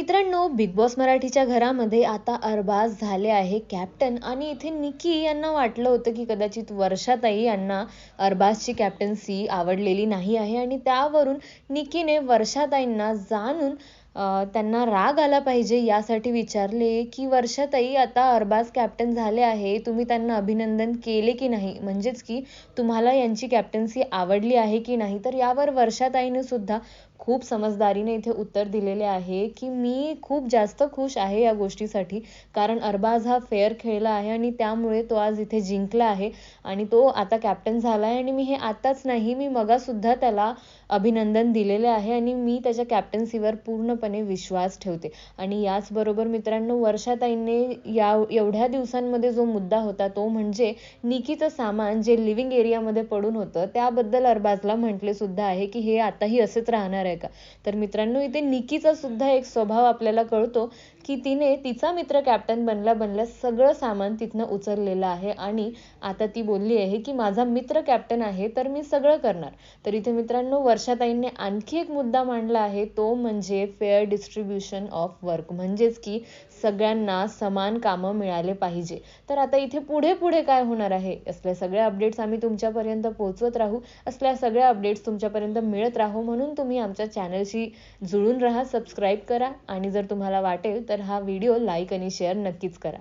मित्रांनो big boss मराठीच्या घरामध्ये आता अरबाज झाले आहे कॅप्टन आणि इथे निकी यांना वाटलं होतं की कदाचित वर्षाताई यांना अरबाजची कॅप्टन्सी आवडलेली नाही आहे. आणि त्यावरून निकीने वर्षाताईंना जाणून त्यांना राग आला पाहिजे यासाठी विचारले की वर्षाताई आता अरबाज कॅप्टन झाले आहे. तुम्ही त्यांना अभिनंदन केले की नाही? म्हणजेच की तुम्हाला यांची कॅप्टन्सी आवडली आहे की नाही? तर यावर वर्षाताईने सुद्धा खूप समजदारीने इथे उत्तर दिलेले आहे की मी खूप जास्त खुश आहे या गोष्टीसाठी कारण अरबाज हा फेअर खेळला आहे आणि त्यामुळे तो आज इथे जिंकला आहे आणि तो आता कॅप्टन झाला आहे आणि मी हे आताच नाही मी मगासुद्धा त्याला अभिनंदन दिलेले आहे आणि मी त्याच्या कॅप्टन्सीवर पूर्णपणे विश्वास ठेवते. आणि याचबरोबर मित्रांनो वर्षाताईंनी या एवढ्या दिवसांमध्ये जो मुद्दा होता तो म्हणजे निकीचं सामान जे लिव्हिंग एरियामध्ये पडून होतं त्याबद्दल अरबाजला म्हटले सुद्धा आहे की हे आताही असेच राहणार आहे. का? तर मित्रांनो इथे निकीचा सुद्धा एक स्वभाव आपल्याला कळतो की तिने तिचा मित्र कॅप्टन बनल्या बनल्या सगळं सामान तिथनं उचललेलं आहे आणि आता ती बोलली आहे की माझा मित्र कॅप्टन आहे तर मी सगळं करणार. तर इथे मित्रांनो वर्षाताईंनी आणखी एक मुद्दा मांडला आहे तो म्हणजे फेअर डिस्ट्रीब्युशन ऑफ वर्क म्हणजेच की सगळ्यांना समान कामं मिळाले पाहिजे. तर आता इथे पुढे पुढे काय होणार आहे? असल्या सगळ्या अपडेट्स आम्ही तुमच्यापर्यंत पोहोचवत राहू असल्या सगळ्या अपडेट्स तुमच्यापर्यंत मिळत राहू म्हणून तुम्ही आमच्या आमच्या चॅनलशी जुळून राहा सबस्क्राईब करा आणि जर तुम्हाला वाटेल तर हा व्हिडिओ लाईक आणि शेअर नक्कीच करा.